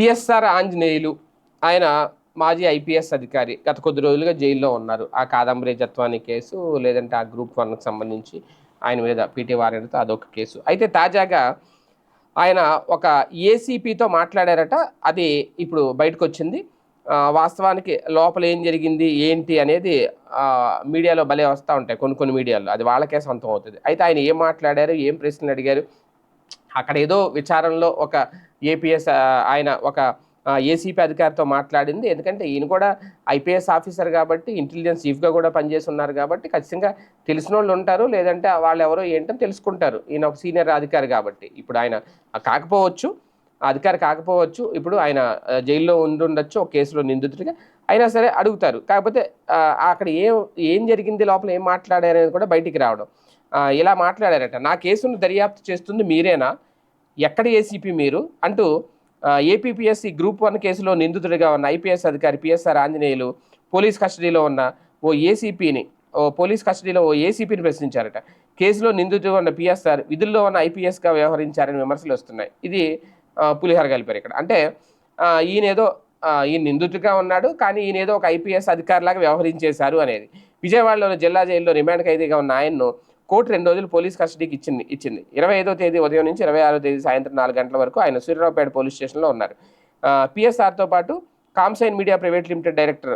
PSR Anjaneyulu. ఆయన మాజీ IPS అధికారి. గత కొద్ది రోజులుగా జైల్లో ఉన్నారు. ఆ కాదంబరి జత్వాని కేసు లేదంటే ఆ గ్రూప్ వన్కి సంబంధించి ఆయన మీద పీటీ వారెంట్తో అదొక కేసు. అయితే తాజాగా ఆయన ఒక ఏసీపీతో మాట్లాడారట. అది ఇప్పుడు బయటకు వచ్చింది వాస్తవానికి లోపల ఏం జరిగింది ఏంటి అనేది మీడియాలో భలే వస్తూ ఉంటాయి కొన్ని కొన్ని మీడియాలో అది వాళ్ళకే సొంతం అవుతుంది. అయితే ఆయన ఏం మాట్లాడారు ఏం ప్రశ్నలు అడిగారు అక్కడ ఏదో విచారంలో ఒక ఏపీఎస్ ఆయన ఒక ఏసీపీ అధికారితో మాట్లాడింది. ఎందుకంటే ఈయన కూడా ఐపీఎస్ ఆఫీసర్ కాబట్టి ఇంటెలిజెన్స్ చీఫ్గా కూడా పనిచేసి ఉన్నారు కాబట్టి ఖచ్చితంగా తెలిసిన వాళ్ళు ఉంటారు. లేదంటే వాళ్ళు ఎవరో ఏంటని తెలుసుకుంటారు. ఈయన ఒక సీనియర్ అధికారి కాబట్టి. ఇప్పుడు ఆయన కాకపోవచ్చు అధికారి కాకపోవచ్చు ఇప్పుడు ఆయన జైల్లో ఉండుండొచ్చు ఒక కేసులో నిందితుడిగా అయినా సరే అడుగుతారు. కాకపోతే అక్కడ ఏం ఏం జరిగింది లోపల ఏం మాట్లాడారు అనేది కూడా బయటికి రావడం. ఇలా మాట్లాడారట. నా కేసును దర్యాప్తు చేస్తుంది మీరేనా? ఎక్కడ ఏసీపీ మీరు? అంటూ ఏపీపీఎస్సీ గ్రూప్ వన్ కేసులో నిందితుడిగా ఉన్న ఐపీఎస్ అధికారి పిఎస్ఆర్ ఆంజనేయులు పోలీస్ కస్టడీలో ఉన్న ఓ ఏసీపీని ఓ పోలీస్ కస్టడీలో ఓ ఏసీపీని ప్రశ్నించారట. కేసులో నిందితుడు ఉన్న పిఎస్ఆర్ విధుల్లో ఉన్న ఐపీఎస్గా వ్యవహరించారని విమర్శలు వస్తున్నాయి. ఇది ఆ, పులిహోర కలిపారు ఇక్కడ. అంటే ఈయన ఏదో ఈయన నిందితుడిగా ఉన్నాడు కానీ ఈయన ఏదో ఒక ఐపీఎస్ అధికారిలాగా వ్యవహరించేశారు అనేది. విజయవాడలోని జిల్లా జైల్లో రిమాండ్ ఖైదీగా ఉన్న ఆయన్ను కోర్టు రెండు రోజులు పోలీస్ కస్టడీకి ఇచ్చింది ఇచ్చింది. ఇరవై ఐదో తేదీ ఉదయం నుంచి ఇరవై ఆరో తేదీ సాయంత్రం నాలుగు గంటల వరకు ఆయన సూర్యరావుపేట పోలీస్ స్టేషన్లో ఉన్నారు. పిఎస్ఆర్తో పాటు Comsign media private limited director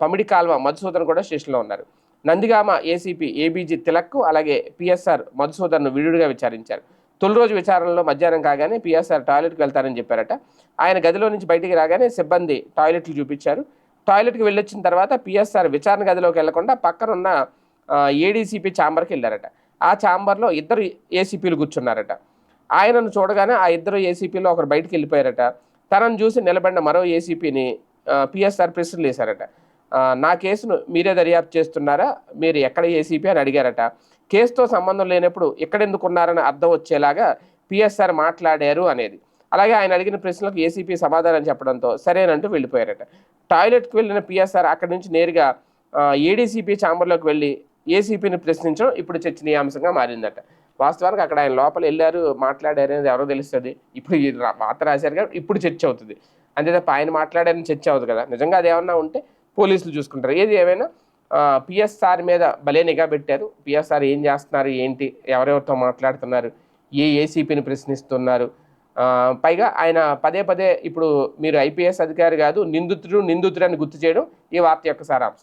Pamidi Kalva Madhusudan కూడా స్టేషన్లో ఉన్నారు. నందిగామ ఏసీపీ ఏబీజీ తిలక్ అలాగే పిఎస్ఆర్ మధుసూదన్ను విడివిడిగా విచారించారు. తొలి రోజు విచారణలో మధ్యాహ్నం కాగానే పిఎస్ఆర్ టాయిలెట్కి వెళ్తారని చెప్పారట. ఆయన గదిలో నుంచి బయటికి రాగానే సిబ్బంది టాయిలెట్లు చూపించారు. టాయిలెట్కి వెళ్ళొచ్చిన తర్వాత పిఎస్ఆర్ విచారణ గదిలోకి వెళ్ళకుండా పక్కనున్న ఏడీసీపీ ఛాంబర్కి వెళ్ళారట. ఆ ఛాంబర్లో ఇద్దరు ఏసీపీలు కూర్చున్నారట. ఆయనను చూడగానే ఆ ఇద్దరు ఏసీపీలో ఒకరు బయటికి వెళ్ళిపోయారట. తనను చూసి నిలబడిన మరో ఏసీపీని పిఎస్ఆర్ ప్రశ్నలు వేశారట. నా కేసును మీరే దర్యాప్తు చేస్తున్నారా? మీరు ఎక్కడ ఏసీపీ అని అడిగారట. కేసుతో సంబంధం లేనప్పుడు ఎక్కడెందుకు ఉన్నారని అర్థం వచ్చేలాగా పిఎస్ఆర్ మాట్లాడారు అనేది. అలాగే ఆయన అడిగిన ప్రశ్నలకు ఏసీపీ సమాధానం చెప్పడంతో సరేనంటూ వెళ్ళిపోయారట. టాయిలెట్కి వెళ్ళిన పిఎస్ఆర్ అక్కడి నుంచి నేరుగా ఏడీసీపీ ఛాంబర్లోకి వెళ్ళి ఏసీపీని ప్రశ్నించడం ఇప్పుడు చర్చనీయాంశంగా మారిందట. వాస్తవానికి అక్కడ ఆయన లోపల వెళ్ళారు మాట్లాడారు అనేది ఎవరో తెలుస్తుంది. ఇప్పుడు వార్త రాశారు కాబట్టి ఇప్పుడు చర్చ అవుతుంది. అంతే తప్ప ఆయన మాట్లాడారని చర్చ అవుతుంది కదా. నిజంగా అది ఏమన్నా ఉంటే పోలీసులు చూసుకుంటారు. ఏది ఏమైనా పిఎస్ఆర్ మీద భలే నిఘా పెట్టారు. పిఎస్ఆర్ ఏం చేస్తున్నారు ఏంటి ఎవరెవరితో మాట్లాడుతున్నారు ఏ ఏసీపీని ప్రశ్నిస్తున్నారు. పైగా ఆయన పదే పదే ఇప్పుడు మీరు ఐపీఎస్ అధికారి కాదు నిందితుడు నిందితుడు అని గుర్తు చేయడం ఈ వార్త యొక్క సారాంశం.